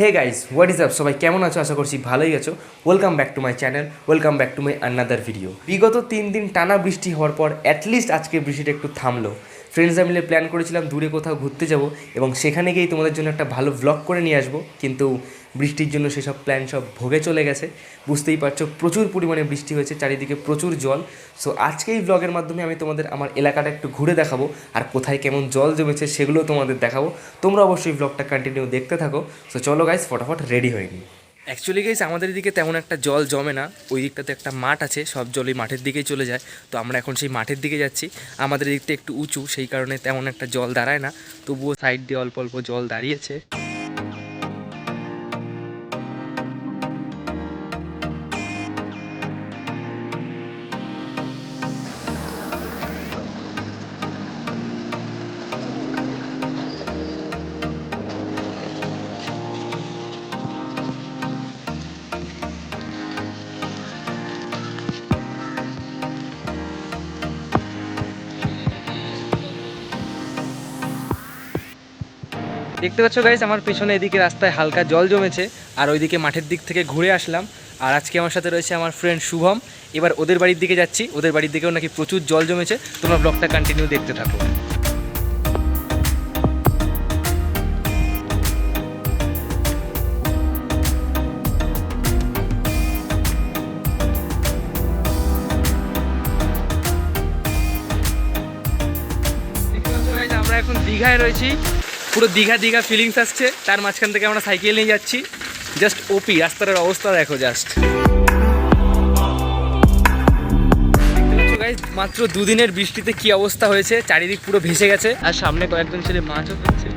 Hey guys what is up সবাই কেমন আছো? আশা করছি ভালোই আছো। Welcome back to my channel welcome back to my another video বিগত তিন দিন টানা বৃষ্টি হওয়ার পর অ্যাটলিস্ট আজকে বৃষ্টিটা একটু থামলো। ফ্রেন্ডসরা মিলে প্ল্যান করেছিলাম দূরে কোথাও ঘুরতে যাব এবং সেখানে গিয়েই তোমাদের জন্য একটা ভালো ভ্লগ করে নিয়ে আসব। কিন্তু বৃষ্টির জন্য সেসব প্ল্যান সব ভোগে চলে গেছে। বুঝতেই পারছ, প্রচুর পরিমাণে বৃষ্টি হয়েছে, চারিদিকে প্রচুর জল। সো আজকে এই ব্লগের মাধ্যমে আমি তোমাদের আমার এলাকাটা একটু ঘুরে দেখাবো আর কোথায় কেমন জল জমেছে সেগুলো তোমাদের দেখাবো। তোমরা অবশ্যই ব্লগটা কন্টিনিউ দেখতে থাকো। সো চলো গাইস ফটাফট রেডি হয়ে নিই। অ্যাকচুয়ালি গাইস আমাদের এদিকে তেমন একটা জল জমে না। ওই দিকটাতে একটা মাঠ আছে, সব জলই মাঠের দিকেই চলে যায়। তো আমরা এখন সেই মাঠের দিকে যাচ্ছি। আমাদের দিকটা একটু উঁচু, সেই কারণে তেমন একটা জল দাঁড়ায় না। তবুও সাইড দিয়ে অল্প অল্প জল দাঁড়িয়েছে। দেখতে পাচ্ছ গাইস আমার পেছনে এদিকে রাস্তায় হালকা জল জমেছে, আর ওইদিকে মাঠের দিক থেকে ঘুরে আসলাম। আর আজকে আমার সাথে রয়েছে আমার ফ্রেন্ড শুভম। এবার ওদের বাড়ির দিকে যাচ্ছি, ওদের বাড়ির দিকেও নাকি প্রচুর জল জমেছে। তোমরা ব্লগটা কন্টিনিউ দেখতে থাকো। আমরা এখন দীঘায় রয়েছি। পুরো দীঘা দীঘা ফিলিংস আসছে। তার মাঝখান থেকে আমরা সাইকেল নিয়ে যাচ্ছি। জাস্ট ওপি রাস্তার অবস্থা দেখো জাস্ট মাত্র দুদিনের বৃষ্টিতে কি অবস্থা হয়েছে, চারিদিক পুরো ভেসে গেছে। আর সামনে কয়েকজন ছেলে মাছও ধরছে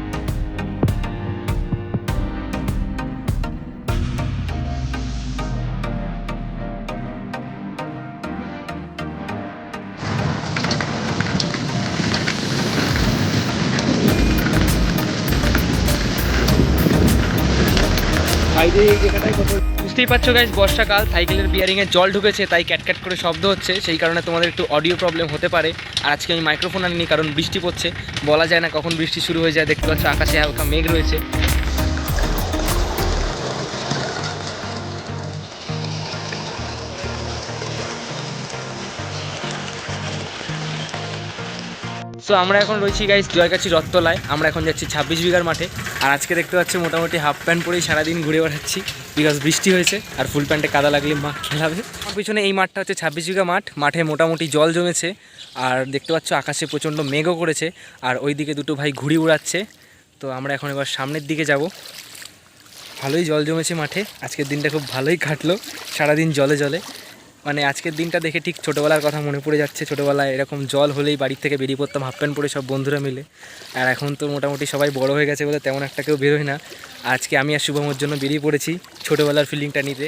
বুঝতেই পারছ গাইজ বর্ষাকাল সাইকেলের বিয়ারিংয়ে জল ঢুকেছে, তাই ক্যাটক্যাট করে শব্দ হচ্ছে, সেই কারণে তোমাদের একটু অডিও প্রবলেম হতে পারে। আর আজকে আমি মাইক্রোফোন আনিনি, কারণ বৃষ্টি পড়ছে। বলা যায় না কখন বৃষ্টি শুরু হয়ে যায়, দেখতে পাচ্ছ আকাশে হালকা মেঘ রয়েছে। সো আমরা এখন রয়েছি গাইস জয়গাছি রথতলায়। আমরা এখন যাচ্ছি ছাব্বিশ বিঘার মাঠে। আর আজকে দেখতে পাচ্ছি মোটামুটি হাফ প্যান্ট পরেই সারাদিন ঘুরে বেড়াচ্ছি বিকজ বৃষ্টি হয়েছে আর ফুল প্যান্টে কাদা লাগলে মা খেলাবে। পিছনে এই মাঠটা হচ্ছে ছাব্বিশ বিঘা মাঠ। মাঠে মোটামুটি জল জমেছে আর দেখতে পাচ্ছ আকাশে প্রচণ্ড মেঘও করেছে আর ওই দিকে দুটো ভাই ঘুড়ি উড়াচ্ছে। তো আমরা এখন এবার সামনের দিকে যাব। ভালোই জল জমেছে মাঠে। আজকের দিনটা খুব ভালোই কাটলো। সারাদিন জলে জলে। মানে আজকের দিনটা দেখে ঠিক ছোটোবেলার কথা মনে পড়ে যাচ্ছে। ছোটোবেলায় এরকম জল হলেই বাড়ির থেকে বেরিয়ে পড়তাম, হাফ প্যান্ট পরে সব বন্ধুরা মিলে। আর এখন তো মোটামুটি সবাই বড় হয়ে গেছে বলে তেমন একটা কেউ বেরোয় না। আজকে আমি আর শুভমর জন্য বেরিয়ে পড়েছি ছোটোবেলার ফিলিংটা নিতে।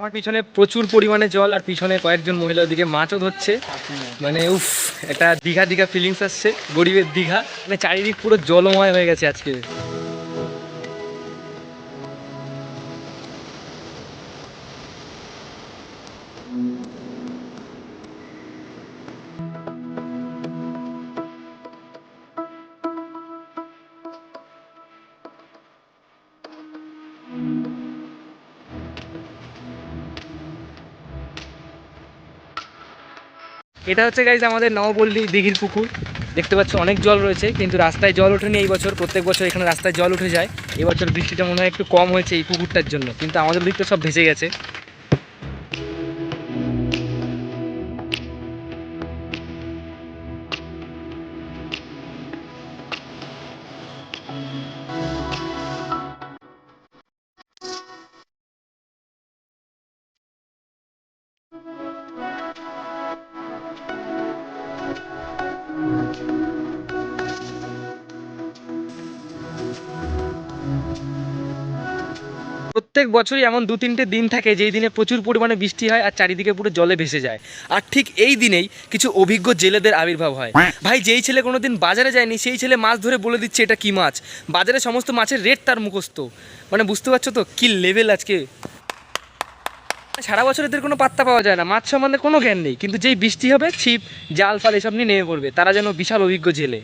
আমার পিছনে প্রচুর পরিমাণে জল আর পিছনে কয়েকজন মহিলা ওদিকে মাছও ধরছে। মানে উফ, একটা দীঘা দীঘা ফিলিংস আসছে, গরিবের দীঘা। মানে চারিদিক পুরো জলময় হয়ে গেছে আজকে। এটা হচ্ছে গাইজ আমাদের নবপল্লী দিঘির পুকুর। দেখতে পাচ্ছ অনেক জল রয়েছে, কিন্তু রাস্তায় জল ওঠেনি এই বছর। প্রত্যেক বছর এখানে রাস্তায় জল উঠে যায়। এবছর বৃষ্টিটা মনে হয় একটু কম হয়েছে এই পুকুরটার জন্য, কিন্তু আমাদের দিকটা সব ভেসে গেছে। প্রত্যেক বছরই এমন দু তিনটে দিন থাকে যেই দিনে প্রচুর পরিমাণে বৃষ্টি হয় আর চারিদিকে পুরো জলে ভেসে যায়। আর ঠিক এই দিনেই কিছু অভিজ্ঞ জেলেদের আবির্ভাব হয়। ভাই, যেই ছেলে কোনোদিন বাজারে যায়নি, সেই ছেলে মাছ ধরে বলে দিচ্ছে এটা কি মাছ? বাজারে সমস্ত মাছের রেট তার মুখস্থ। মানে বুঝতে পারছ তো, কি লেভেল আজকে? সারা বছর এদের কোনো পাত্তা পাওয়া যায় না, মাছ সম্বন্ধে কোনো জ্ঞান নেই। কিন্তু যেই বৃষ্টি হবে, ছিপ, জাল, ফাল এসব নিয়ে নেমে পড়বে। তারা যেন বিশাল অভিজ্ঞ জেলে।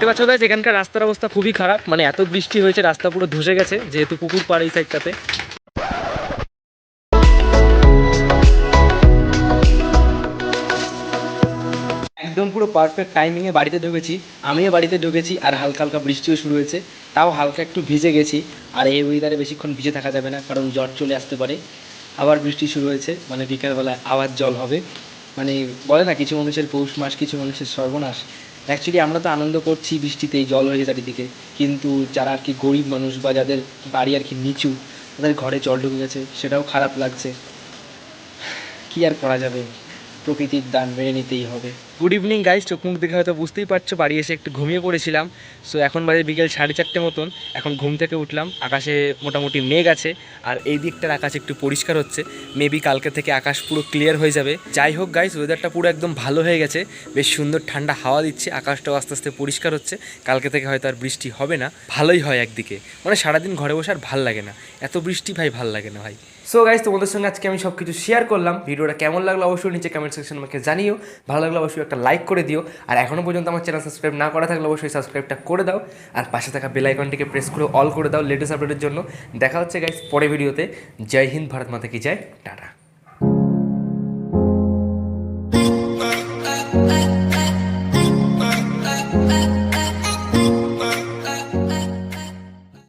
দেখতে পাচ্ছ guys, এখানকার রাস্তার অবস্থা খুবই খারাপ। মানে এত বৃষ্টি হয়েছে রাস্তা পুরো ধসে গেছে যেহেতু পুকুর পাড় এই সাইডটাতে একদম পুরো পারফেক্ট টাইমিংয়ে বাড়িতে ঢুকেছি। আমিও বাড়িতে ঢুকেছি আর হালকা হালকা বৃষ্টিও শুরু হয়েছে। তাও হালকা একটু ভিজে গেছি আর এই ওয়েদারে বেশিক্ষণ ভিজে থাকা যাবে না কারণ জ্বর চলে আসতে পারে। আবার বৃষ্টি শুরু হয়েছে মানে বিকালবেলায় আবার জল হবে। মানে বলে না কিছু মানুষের পৌষ মাস কিছু মানুষের সর্বনাশ। অ্যাকচুয়ালি আমরা তো আনন্দ করছি বৃষ্টিতেই জল হয়ে চারিদিকে। কিন্তু যারা আর কি গরিব মানুষ বা যাদের বাড়ি আর কি নিচু, তাদের ঘরে জল ঢুকে গেছে, সেটাও খারাপ লাগছে। কী আর করা যাবে? প্রকৃতির দান মেনে নিতেই হবে। গুড ইভিনিং গাইস চোখ মুখ দেখে হয়তো বুঝতেই পারছ, বাড়ি এসে একটু ঘুমিয়ে পড়েছিলাম। সো এখন বাজে বিকেল সাড়ে চারটে মতন। এখন ঘুম থেকে উঠলাম। আকাশে মোটামুটি মেঘ আছে, আর এই দিকটার আকাশ একটু পরিষ্কার হচ্ছে। মেবি কালকে থেকে আকাশ পুরো ক্লিয়ার হয়ে যাবে। যাই হোক গাইস ওয়েদারটা পুরো একদম ভালো হয়ে গেছে। বেশ সুন্দর ঠান্ডা হাওয়া দিচ্ছে। আকাশটাও আস্তে আস্তে পরিষ্কার হচ্ছে। কালকে থেকে হয়তো আর বৃষ্টি হবে না। ভালোই হয় একদিকে। মানে সারাদিন ঘরে বসে আর ভালো লাগে না। এত বৃষ্টি ভাই, ভালো লাগে না ভাই। সো গাইজ তোমাদের সঙ্গে আজকে আমি সব কিছু শেয়ার করলাম। ভিডিওটা কেমন লাগল অবশ্যই নিচে কমেন্ট সেকশন আমাকে জানিও। ভালো লাগল অবশ্যই একটা লাইক করে দিও। আর এখনও পর্যন্ত আমার চ্যানেল সাবস্ক্রাইব না করা থাকলে অবশ্যই সাবস্ক্রাইবটা করে দাও। আর পাশে থাকা বেল আইকনটিকে প্রেস করে অল করে দাও লেটেস্ট আপডেটের জন্য। দেখা হচ্ছে গাইজ পরে ভিডিওতে জয় হিন্দ, ভারত মাতা কি জয়। টাটা।